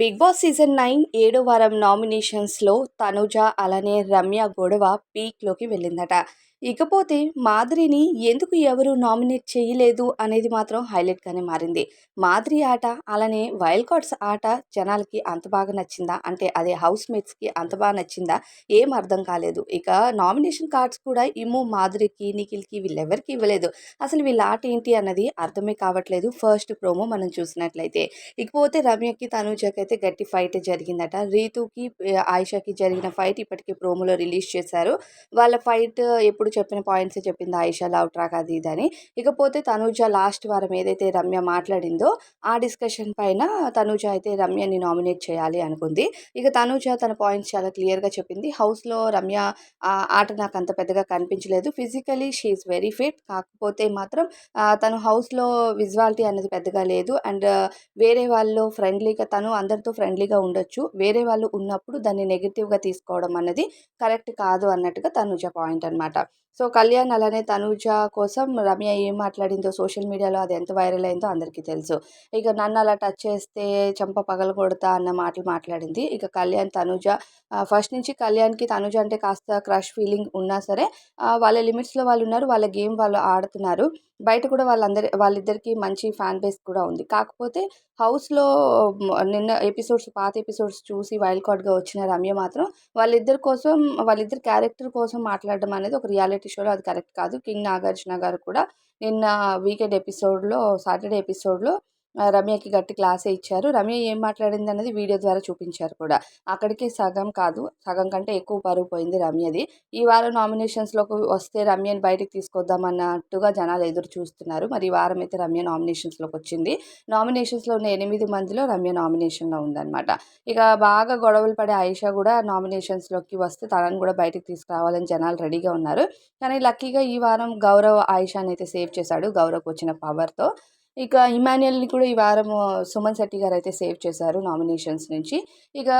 Big boss season nine ఏడో వారం నామినేషన్స్లో తనుజ అలానే రమ్య గొడవ పీక్లోకి వెళ్ళిందట. ఇకపోతే మాదిరిని ఎందుకు ఎవరు నామినేట్ చేయలేదు అనేది మాత్రం హైలైట్గానే మారింది. మాదిరి ఆట అలానే వైల్డ్ కార్డ్స్ ఆట జనాలకి అంత బాగా నచ్చిందా? అంటే అదే హౌస్ మేట్స్కి అంత బాగా నచ్చిందా? ఏం అర్థం కాలేదు. ఇక నామినేషన్ కార్డ్స్ కూడా ఇమ్ము మాధురికి నిఖిల్కి వీళ్ళెవరికి ఇవ్వలేదు. అసలు వీళ్ళ ఆట ఏంటి అన్నది అర్థమే కావట్లేదు. ఫస్ట్ ప్రోమో మనం చూసినట్లయితే. ఇకపోతే రమ్యకి తనుజకి అయితే గట్టి ఫైట్ జరిగిందట. రీతుకి ఆయిషాకి జరిగిన ఫైట్ ఇప్పటికే ప్రోమోలో రిలీజ్ చేశారు. వాళ్ళ ఫైట్ ఎప్పుడు చెప్పిన పాయింట్స్ చెప్పింది ఆయిషా లవ్ ట్రాక్ అది ఇది అని. ఇకపోతే తనూజ లాస్ట్ వారం ఏదైతే రమ్య మాట్లాడిందో ఆ డిస్కషన్ పైన తనూజ అయితే రమ్యని నామినేట్ చేయాలి అనుకుంది. ఇక తనూజ తన పాయింట్స్ చాలా క్లియర్గా చెప్పింది. హౌస్లో రమ్య ఆట నాకు అంత పెద్దగా కనిపించలేదు. Physically she very fit. కాకపోతే మాత్రం తను హౌస్లో విజువాలిటీ అనేది పెద్దగా లేదు. అండ్ వేరే వాళ్ళు ఫ్రెండ్లీగా తను అందరితో ఫ్రెండ్లీగా ఉండొచ్చు. వేరే వాళ్ళు ఉన్నప్పుడు దాన్ని నెగిటివ్గా తీసుకోవడం అనేది కరెక్ట్ కాదు అన్నట్టుగా తనుజ పాయింట్ అనమాట సో కళ్యాణ్ అలానే తనూజ కోసం రమ్య ఏం మాట్లాడిందో సోషల్ మీడియాలో అది ఎంత వైరల్ అయిందో అందరికీ తెలుసు. ఇక నన్ను అలా టచ్ చేస్తే చంప పగల కొడతా అన్న మాటలు మాట్లాడింది. ఇక కళ్యాణ్ తనూజ ఫస్ట్ నుంచి కళ్యాణ్కి తనూజ అంటే కాస్త క్రష్ ఫీలింగ్ ఉన్నా సరే వాళ్ళ లిమిట్స్లో వాళ్ళు ఉన్నారు వాళ్ళ గేమ్ వాళ్ళు ఆడుతున్నారు. బయట కూడా వాళ్ళందరి వాళ్ళిద్దరికి మంచి ఫ్యాన్ బేస్ కూడా ఉంది. కాకపోతే హౌస్లో నిన్న ఎపిసోడ్స్ పాత ఎపిసోడ్స్ చూసి వైల్డ్ కార్డ్గా వచ్చిన రమ్య మాత్రం వాళ్ళిద్దరి కోసం వాళ్ళిద్దరి క్యారెక్టర్ కోసం మాట్లాడడం అనేది ఒక రియాలిటీ షోలో అది కరెక్ట్ కాదు. కింగ్ నాగార్జున గారు కూడా నిన్న వీకెండ్ ఎపిసోడ్లో సాటర్డే ఎపిసోడ్లో రమ్యకి గట్టి క్లాసే ఇచ్చారు. రమ్య ఏం మాట్లాడింది అనేది వీడియో ద్వారా చూపించారు కూడా. అక్కడికి సగం కాదు సగం కంటే ఎక్కువ పరుగు పోయింది రమ్యది. ఈ వారం నామినేషన్స్లోకి వస్తే రమ్యని బయటకు తీసుకొద్దామన్నట్టుగా జనాలు ఎదురు చూస్తున్నారు. మరి ఈ వారం అయితే రమ్య నామినేషన్స్లోకి వచ్చింది. నామినేషన్స్లో ఉన్న ఎనిమిది మందిలో రమ్య నామినేషన్లో ఉందన్నమాట. ఇక బాగా గొడవలు పడే ఆయిషా కూడా నామినేషన్స్లోకి వస్తే తనని కూడా బయటకు తీసుకురావాలని జనాలు రెడీగా ఉన్నారు. కానీ లక్కీగా ఈ వారం గౌరవ్ ఆయిషాని అయితే సేవ్ చేశాడు గౌరవ్కి వచ్చిన పవర్తో ఇక ఇమాన్యుయల్ని కూడా ఈ వారం సుమన్ శెట్టి గారు అయితే సేవ్ చేశారు నామినేషన్స్ నుంచి. ఇక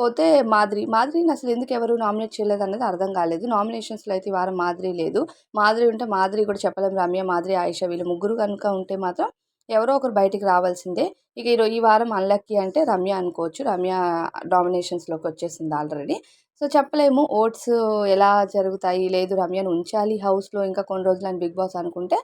పోతే మాదిరి మాదిరిని అసలు ఎందుకు ఎవరు నామినేట్ చేయలేదు అన్నది అర్థం కాలేదు. నామినేషన్స్లో అయితే ఈ వారం మాదిరి లేదు. మాదిరి ఉంటే మాదిరి కూడా చెప్పలేం. రమ్య మాదిరి ఆయిషా వీళ్ళు ముగ్గురు కనుక ఉంటే మాత్రం ఎవరో ఒకరు బయటికి రావాల్సిందే. ఇక ఈరోజు ఈ వారం అన్లక్కీ అంటే రమ్య అనుకోవచ్చు. రమ్య డామినేషన్స్లోకి వచ్చేసింది ఆల్రెడీ సో చెప్పలేము. ఓట్స్ ఎలా జరుగుతాయి? లేదు రమ్యను ఉంచాలి హౌస్లో ఇంకా కొన్ని రోజులు అని బిగ్ బాస్ అనుకుంటే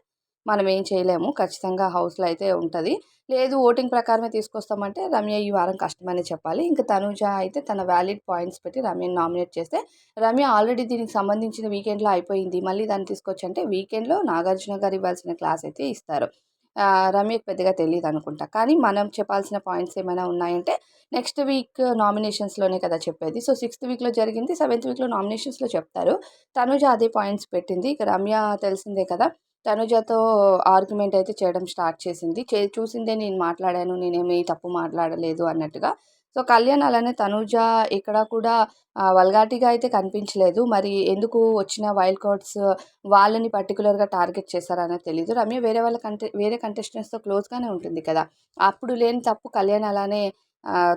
మనం ఏం చేయలేము. ఖచ్చితంగా హౌస్లో అయితే ఉంటుంది. లేదు ఓటింగ్ ప్రకారమే తీసుకొస్తామంటే రమ్య ఈ వారం కష్టమని చెప్పాలి. ఇంకా తనుజ అయితే తన వ్యాలిడ్ పాయింట్స్ పెట్టి రమ్యని నామినేట్ చేస్తే రమ్య ఆల్రెడీ దీనికి సంబంధించిన వీకెండ్లో అయిపోయింది. మళ్ళీ దాన్ని తీసుకొచ్చి అంటే వీకెండ్లో నాగార్జున గారు ఇవ్వాల్సిన క్లాస్ అయితే ఇస్తారు. రమ్యకు పెద్దగా తెలియదు అనుకుంటా. కానీ మనం చెప్పాల్సిన పాయింట్స్ ఏమైనా ఉన్నాయంటే నెక్స్ట్ వీక్ నామినేషన్స్లోనే కదా చెప్పేది. సో సిక్స్త్ వీక్లో జరిగింది సెవెంత్ వీక్లో నామినేషన్స్లో చెప్తారు. తనుజ అదే పాయింట్స్ పెట్టింది. ఇక రమ్య తెలిసిందే కదా తనుజతో ఆర్గ్యుమెంట్ అయితే చేయడం స్టార్ట్ చేసింది. చే చూసిందే నేను మాట్లాడాను నేనేమి తప్పు మాట్లాడలేదు అన్నట్టుగా. సో కళ్యాణ్ అలానే తనుజ ఇక్కడ కూడా వల్గాటిగా అయితే కనిపించలేదు. మరి ఎందుకు వచ్చిన వైల్డ్ కార్డ్స్ వాళ్ళని పర్టికులర్గా టార్గెట్ చేశారనేది తెలియదు రమ్య వేరే వాళ్ళ కంటే వేరే కంటెస్టెంట్స్తో క్లోజ్గానే ఉంటుంది కదా. అప్పుడు లేని తప్పు కళ్యాణ్ అలానే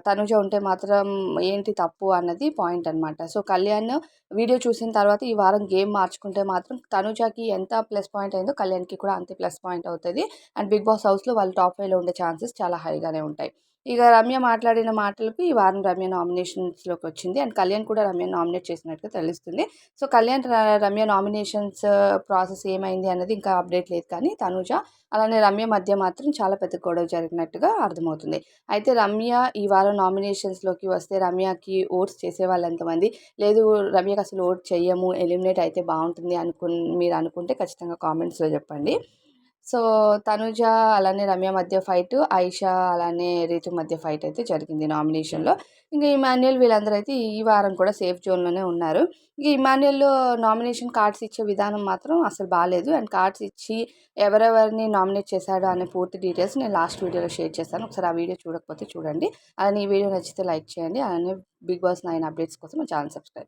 తనుజ ఉంటే మాత్రం ఏంటి తప్పు అన్నది పాయింట్ అనమాట సో కళ్యాణ్ వీడియో చూసిన తర్వాత ఈ వారం గేమ్ మార్చుకుంటే మాత్రం తనుజకి ఎంత ప్లస్ పాయింట్ అయిందో కళ్యాణ్కి కూడా అంతే ప్లస్ పాయింట్ అవుతుంది. అండ్ బిగ్ బాస్ హౌస్లో వాళ్ళు టాప్ ఫైవ్లో ఉండే ఛాన్సెస్ చాలా హైగానే ఉంటాయి. ఇక రమ్య మాట్లాడిన మాటలకు ఈ వారం రమ్య నామినేషన్స్లోకి వచ్చింది. అండ్ కళ్యాణ్ కూడా రమ్య నామినేట్ చేసినట్టుగా తెలుస్తుంది. So Kalyan Ramya nominations process ఏమైంది అన్నది ఇంకా అప్డేట్ లేదు. కానీ తనుజ అలానే రమ్య మధ్య మాత్రం చాలా పెద్ద గొడవ జరిగినట్టుగా అర్థమవుతుంది. అయితే రమ్య ఈ వారం నామినేషన్స్లోకి వస్తే రమ్యకి ఓట్స్ చేసేవాళ్ళు ఎంతమంది? లేదు రమ్యకి అసలు ఓట్ చేయము ఎలిమినేట్ అయితే బాగుంటుంది అనుకు మీరు అనుకుంటే ఖచ్చితంగా కామెంట్స్లో చెప్పండి. సో తనుజ అలానే రమ్య మధ్య ఫైట్ ఐషా అలానే రీతు మధ్య ఫైట్ అయితే జరిగింది నామినేషన్లో. ఇంకా ఇమాన్యుయల్ వీళ్ళందరూ అయితే ఈ వారం కూడా సేఫ్ జోన్లోనే ఉన్నారు. ఇంకా ఇమాన్యుయల్లో నామినేషన్ కార్డ్స్ ఇచ్చే విధానం మాత్రం అసలు బాగాలేదు అండ్ కార్డ్స్ ఇచ్చి ఎవరెవరిని నామినేట్ చేశాడో అనే పూర్తి డీటెయిల్స్ నేను లాస్ట్ వీడియోలో షేర్ చేస్తాను ఒకసారి ఆ వీడియో చూడకపోతే చూడండి. అలానే ఈ వీడియో నచ్చితే లైక్ చేయండి. అలానే బిగ్ బాస్ నైన్ అప్డేట్స్ కోసం ఛానల్ సబ్స్క్రైబ్